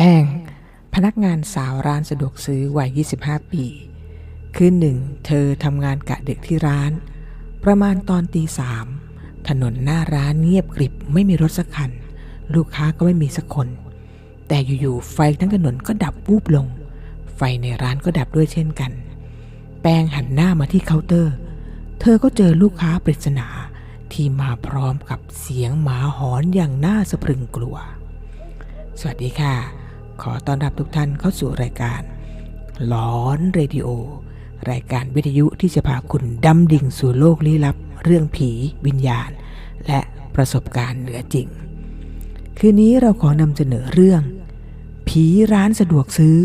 แป้ง พนักงานสาวร้านสะดวกซื้อวัย 25 ปี คืนหนึ่ง เธอทำงานกะดึกที่ร้าน ประมาณตอนตีสามถนนหน้าร้านเงียบกริบไม่มีรถสักคัน ลูกค้าก็ไม่มีสักคน แต่อยู่ๆไฟทั้งถนนก็ดับวูบลง ไฟในร้านก็ดับด้วยเช่นกัน แป้งหันหน้ามาที่เคาน์เตอร์ เธอก็เจอลูกค้าปริศนาที่มาพร้อมกับเสียงหมาหอนอย่างน่าสะพรึงกลัว สวัสดีค่ะ ขอต้อนรับทุกท่านเข้าสู่รายการหลอนเรดิโอ รายการวิทยุที่จะพาคุณดำดิ่งสู่โลกลี้ลับ เรื่องผีวิญญาณ และประสบการณ์เหนือจริง คืนนี้เราขอนำเสนอเรื่อง ผีร้านสะดวกซื้อ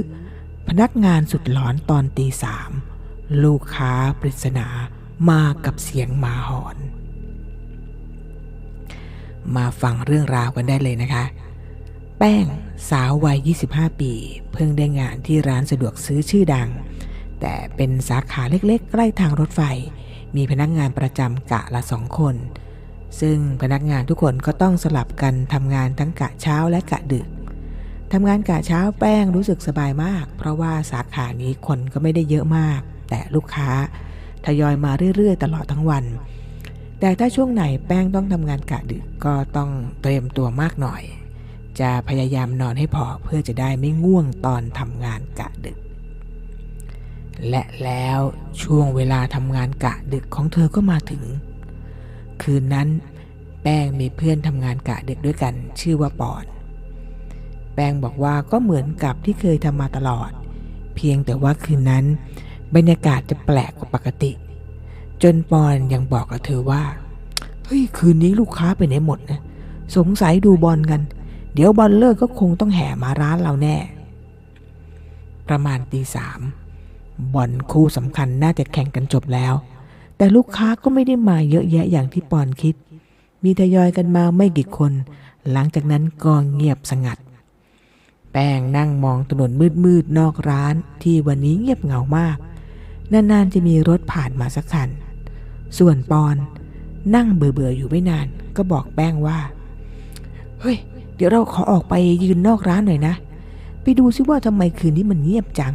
พนักงานสุดหลอนตอนตีสามลูกค้าปริศนามากับเสียงหมาหอน มาฟังเรื่องราวกันได้เลยนะคะ ป้งสาววัย 25 ปี เพิ่งได้งานที่ร้านสะดวกซื้อชื่อดัง แต่เป็นสาขาเล็กๆ ใกล้ทางรถไฟ มีพนักงานประจำกะละสองคน ซึ่งพนักงานทุกคนก็ต้องสลับกันทำงานทั้งกะเช้าและกะดึกทำงานกะเช้าแป้งรู้สึกสบายมาก เพราะว่าสาขานี้คนก็ไม่ได้เยอะมาก แต่ลูกค้าทยอยมาเรื่อยๆ ตลอดทั้งวัน แต่ถ้าช่วงไหนแป้งต้องทำงานกะดึกก็ต้องเตรียมตัวมากหน่อย จะพยายามนอนให้พอเพื่อจะได้ไม่ง่วงตอนทำงานกะดึก และแล้วช่วงเวลาทำงานกะดึกของเธอก็มาถึง คืนนั้นแป้งมีเพื่อนทำงานกะดึกด้วยกันชื่อว่าปอน แป้งบอกว่าก็เหมือนกับที่เคยทำมาตลอด เพียงแต่ว่าคืนนั้น บรรยากาศจะแปลกกว่าปกติ จนปอนยังบอกกับเธอว่า เฮ้ยคืนนี้ลูกค้าไปไหนหมดนะ สงสัยดูบอลกัน เดี๋ยวบอลเลิกก็คงต้องแห่มาร้านเราแน่ ประมาณตีสามบอลคู่สำคัญน่าจะแข่งกันจบแล้ว แต่ลูกค้าก็ไม่ได้มาเยอะแยะอย่างที่ปอนคิด มีทยอยกันมาไม่กี่คน หลังจากนั้นก็เงียบสงัด แป้งนั่งมองถนนมืดๆนอกร้านที่วันนี้เงียบเหงามาก นานๆจะมีรถผ่านมาสักคัน ส่วนปอนนั่งเบื่อๆอยู่ไม่นาน ก็บอกแป้งว่า เฮ้ย ดี๋ยวเราขอออกไปยืนนอกร้านหน่อยนะ ไปดูซิว่าทำไมคืนนี้มันเงียบจัง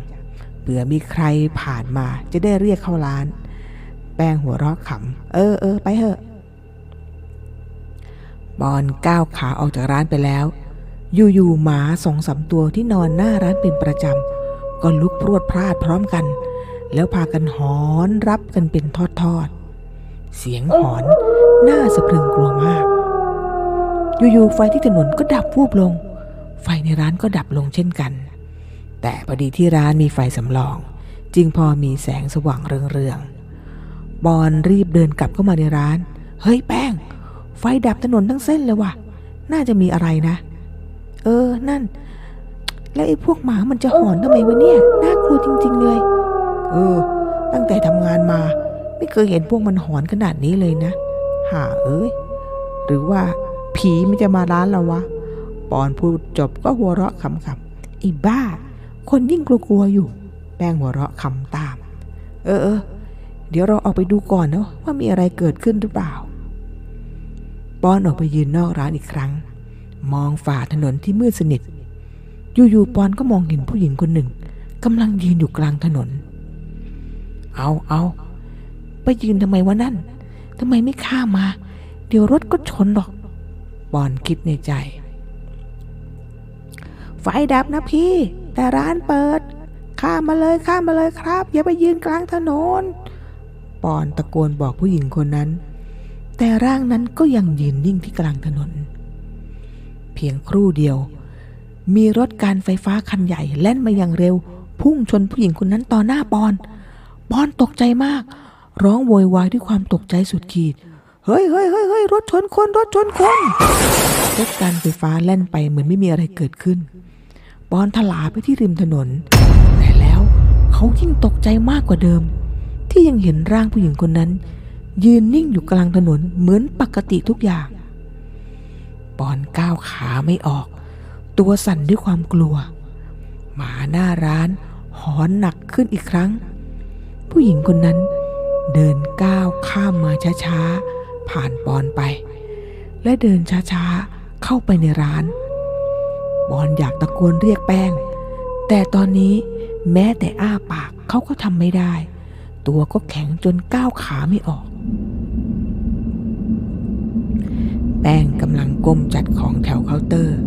เผื่อมีใครผ่านมาจะได้เรียกเข้าร้าน แป้งหัวเราะขำเออเออไปเถอะบอนก้าวขาออกจากร้านไปแล้ว อยู่ๆหมาสองสามตัวที่นอนหน้าร้านเป็นประจำก็ลุกพรวดพลาดพร้อมกัน แล้วพากันหอนรับกันเป็นทอดๆเสียงหอนน่าสะพรึงกลัวมาก อยู่ๆไฟที่ถนนก็ดับวูบลง ไฟในร้านก็ดับลงเช่นกัน แต่พอดีที่ร้านมีไฟสำรอง จึงพอมีแสงสว่างเรืองๆบอนรีบเดินกลับเข้ามาในร้าน เฮ้ยแป้ง ไฟดับถนนทั้งเส้นเลยว่ะ น่าจะมีอะไรนะ เออนั่น แล้วไอ้พวกหมามันจะหอนทำไมวะเนี่ยน่ากลัวจริง ๆ เลย เออ ตั้งแต่ทำงานมา ไม่เคยเห็นพวกมันหอนขนาดนี้เลยนะ ห่าเอ้ยหรือว่า ผีมันจะมาร้านเราวะ ปอนพูดจบก็หัวเราะขำๆไอ้บ้า คนยิ่งกลัวๆอยู่ แป้งหัวเราะขำตาม เออเออเดี๋ยวเราออกไปดูก่อนเนาะว่ามีอะไรเกิดขึ้นหรือเปล่า ปอนออกไปยืนนอกร้านอีกครั้ง มองฝ่าถนนที่มืดสนิท อยู่ๆปอนก็มองเห็นผู้หญิงคนหนึ่งกำลังยืนอยู่กลางถนน เอาเอาไปยืนทำไมวะนั่นทำไมไม่ข้ามมา เดี๋ยวรถก็ชนหรอก ปอนคิดในใจ ไฟดับนะพี่ แต่ร้านเปิด ข้ามมาเลยข้ามมาเลยครับ อย่าไปยืนกลางถนน ปอนตะโกนบอกผู้หญิงคนนั้น แต่ร่างนั้นก็ยังยืนนิ่งที่กลางถนน เพียงครู่เดียว มีรถการไฟฟ้าคันใหญ่แล่นมาอย่างเร็ว พุ่งชนผู้หญิงคนนั้นต่อหน้าปอน ปอนตกใจมาก ร้องโวยวายด้วยความตกใจสุดขีด เฮ้ยเฮ้ยเฮ้ยเฮ้ยรถชนคนรถชนคนรถการไฟฟ้าแล่นไปเหมือนไม่มีอะไรเกิดขึ้นปอนถลาไปที่ริมถนน แต่แล้วเขายิ่งตกใจมากกว่าเดิม ที่ยังเห็นร่างผู้หญิงคนนั้น ยืนนิ่งอยู่กลางถนนเหมือนปกติทุกอย่าง ปอนก้าวขาไม่ออก ตัวสั่นด้วยความกลัว หมาหน้าร้านหอนหนักขึ้นอีกครั้ง ผู้หญิงคนนั้นเดินก้าวข้ามมาช้าๆ ผ่านปอนไป และเดินช้าๆเข้าไปในร้าน บอลอยากตะโกนเรียกแป้ง แต่ตอนนี้แม้แต่อ้าปากเขาก็ทำไม่ได้ ตัวก็แข็งจนก้าวขาไม่ออก แป้งกำลังก้มจัดของแถวเคาน์เตอร์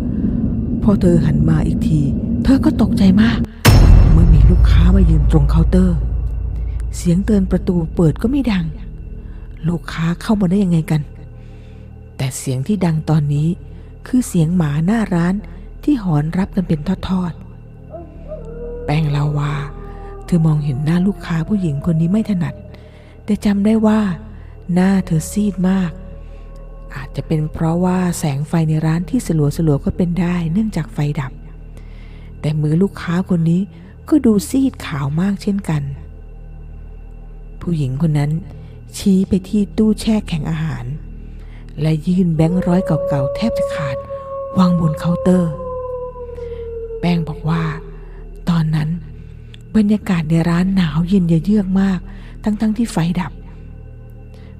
พอเธอหันมาอีกที เธอก็ตกใจมาก เมื่อมีลูกค้ามายืนตรงเคาน์เตอร์ เสียงเตือนประตูเปิดก็ไม่ดัง ลูกค้าเข้ามาได้ยังไงกัน แต่เสียงที่ดังตอนนี้คือเสียงหมาหน้าร้านที่หอนรับกันเป็นทอดๆ แป้งลาว่าเธอมองเห็นหน้าลูกค้าผู้หญิงคนนี้ไม่ถนัด แต่จำได้ว่า หน้าเธอซีดมาก อาจจะเป็นเพราะว่าแสงไฟในร้านที่สลัวสลัวๆก็เป็นได้เนื่องจากไฟดับ แต่มือลูกค้าคนนี้ก็ดูซีดขาวมากเช่นกัน ผู้หญิงคนนั้น ชี้ไปที่ตู้แช่แข็งอาหาร และยื่นแบงค์ร้อยเก่าๆแทบจะขาดวางบนเคาน์เตอร์ แป้งบอกว่า ตอนนั้นบรรยากาศในร้านหนาวเย็นเยือกมาก ทั้งๆที่ไฟดับ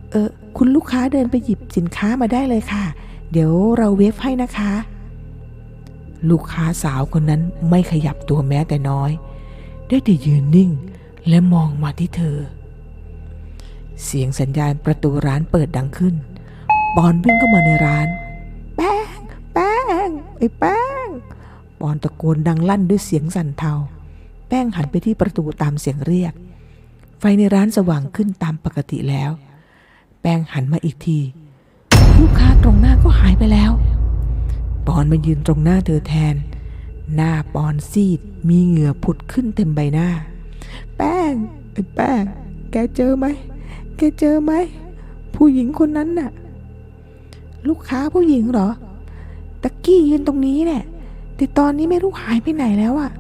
เออคุณลูกค้าเดินไปหยิบสินค้ามาได้เลยค่ะ เดี๋ยวเราเวฟให้นะคะ ลูกค้าสาวคนนั้นไม่ขยับตัวแม้แต่น้อย ได้แต่ยืนนิ่งและมองมาที่เธอ เสียงสัญญาณประตูร้านเปิดดังขึ้น ปอนวิ่งเข้ามาในร้าน แป้ง แป้ง ไอ้แป้ง ปอนตะโกนดังลั่นด้วยเสียงสั่นเทา แป้งหันไปที่ประตูตามเสียงเรียก ไฟในร้านสว่างขึ้นตามปกติแล้ว แป้งหันมาอีกที ลูกค้าตรงหน้าก็หายไปแล้ว ปอนมายืนตรงหน้าเธอแทน หน้าปอนซีด มีเหงื่อผุดขึ้นเต็มใบหน้า แป้ง ไอ้แป้ง แกเจอไหม แกเจอไหม ผู้หญิงคนนั้นน่ะ ลูกค้าผู้หญิงเหรอ ตะกี้ยืนตรงนี้แหละแต่ตอนนี้ไม่รู้หายไปไหนแล้วอะ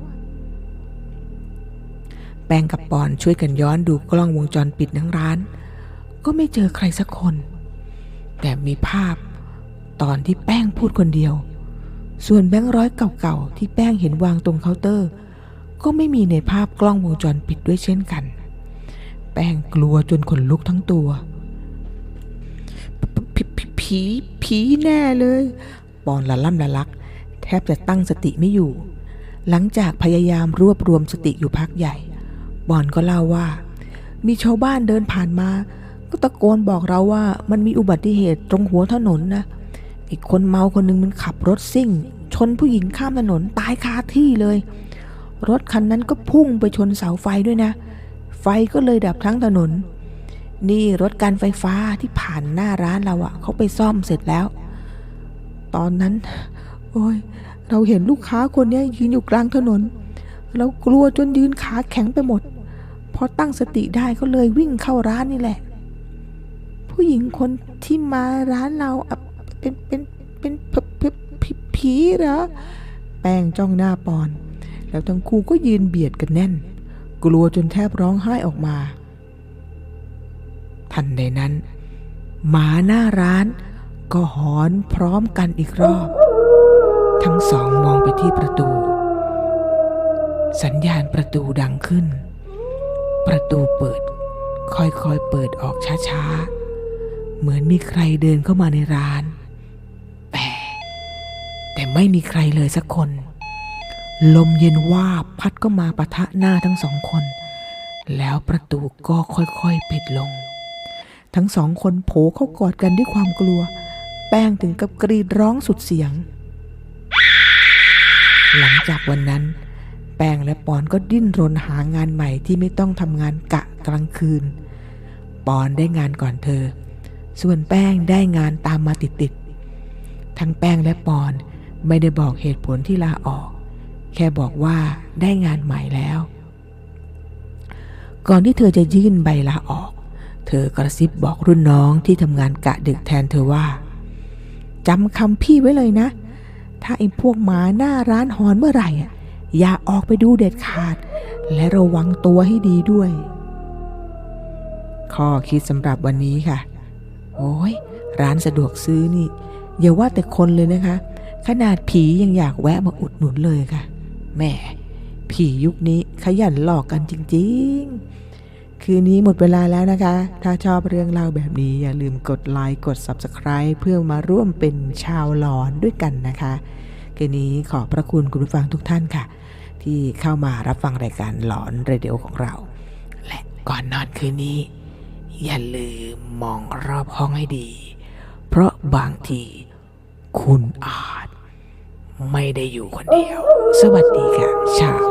แป้งกับปอนช่วยกันย้อนดูกล้องวงจรปิดทั้งร้าน ก็ไม่เจอใครสักคน แต่มีภาพตอนที่แป้งพูดคนเดียว ส่วนแบงค์ร้อยเก่าๆที่แป้งเห็นวางตรงเคาน์เตอร์ ก็ไม่มีในภาพกล้องวงจรปิดด้วยเช่นกัน แป้งกลัวจนขนลุกทั้งตัว ผีผีแน่เลย ปอนละล่ำละลัก แทบจะตั้งสติไม่อยู่ หลังจากพยายามรวบรวมสติอยู่พักใหญ่ บอนก็เล่าว่า มีชาวบ้านเดินผ่านมา ก็ตะโกนบอกเราว่ามันมีอุบัติเหตุตรงหัวถนนนะอีกคนเมาคนหนึงมันขับรถซิ่ง ชนผู้หญิงข้ามถนนตายคาที่เลย รถคันนั้นก็พุ่งไปชนเสาไฟด้วยนะ ไฟก็เลยดับทั้งถนน นี่รถการไฟฟ้าที่ผ่านหน้าร้านเราอะเขาไปซ่อมเสร็จแล้ว ตอนนั้น โอ้ย เราเห็นลูกค้าคนนี้ยืนอยู่กลางถนน เรากลัวจนยืนขาแข็งไปหมด พอตั้งสติได้ก็เลยวิ่งเข้าร้านนี่แหละ ผู้หญิงคนที่มาร้านเราเป็นเป็นเป็นผีผีเหรอแป้งจ้องหน้าปอน แล้วทั้งคู่ก็ยืนเบียดกันแน่น กลัวจนแทบร้องไห้ออกมา ทันใดนั้น หมาหน้าร้านก็หอนพร้อมกันอีกรอบ ทั้งสองมองไปที่ประตู สัญญาณประตูดังขึ้น ประตูเปิด ค่อยๆเปิดออกช้าๆ เหมือนมีใครเดินเข้ามาในร้าน แต่ แต่ไม่มีใครเลยสักคน ลมเย็นว่าบพัดก็มาปะทะหน้าทั้งสองคน แล้วประตูก็ค่อยๆปิดลง ทั้งสองคนโผเข้ากอดกันด้วยความกลัว แป้งถึงกับกรีดร้องสุดเสียง หลังจากวันนั้น แป้งและปอนก็ดิ้นรนหางานใหม่ที่ไม่ต้องทำงานกะกลางคืน ปอนได้งานก่อนเธอ ส่วนแป้งได้งานตามมาติดๆทั้งแป้งและปอนไม่ได้บอกเหตุผลที่ลาออก แค่บอกว่าได้งานใหม่แล้ว ก่อนที่เธอจะยื่นใบลาออก เธอกระซิบบอกรุ่นน้องที่ทำงานกะดึกแทนเธอว่าจำคำพี่ไว้เลยนะ ถ้าไอ้พวกหมาหน้าร้านหอนเมื่อไหร่อย่าออกไปดูเด็ดขาด และระวังตัวให้ดีด้วยข้อคิดสำหรับวันนี้ค่ะ โอ้ย ร้านสะดวกซื้อนี่ อย่าว่าแต่คนเลยนะคะ ขนาดผียังอยากแวะมาอุดหนุนเลยค่ะ แม่ผียุคนี้ขยันหลอกกันจริง ๆ คืนนี้หมดเวลาแล้วนะคะ ถ้าชอบเรื่องเล่าแบบนี้อย่าลืมกดไลค์กด Subscribe เพื่อมาร่วมเป็นชาวหลอนด้วยกันนะคะคืนนี้ขอบพระคุณคุณผู้ฟังทุกท่านค่ะ ที่เข้ามารับฟังรายการหลอนเรดิโอของเรา และก่อนนอนคืนนี้ อย่าลืมมองรอบห้องให้ดี เพราะบางทีคุณอาจ ไม่ได้อยู่คนเดียว สวัสดีค่ะชาว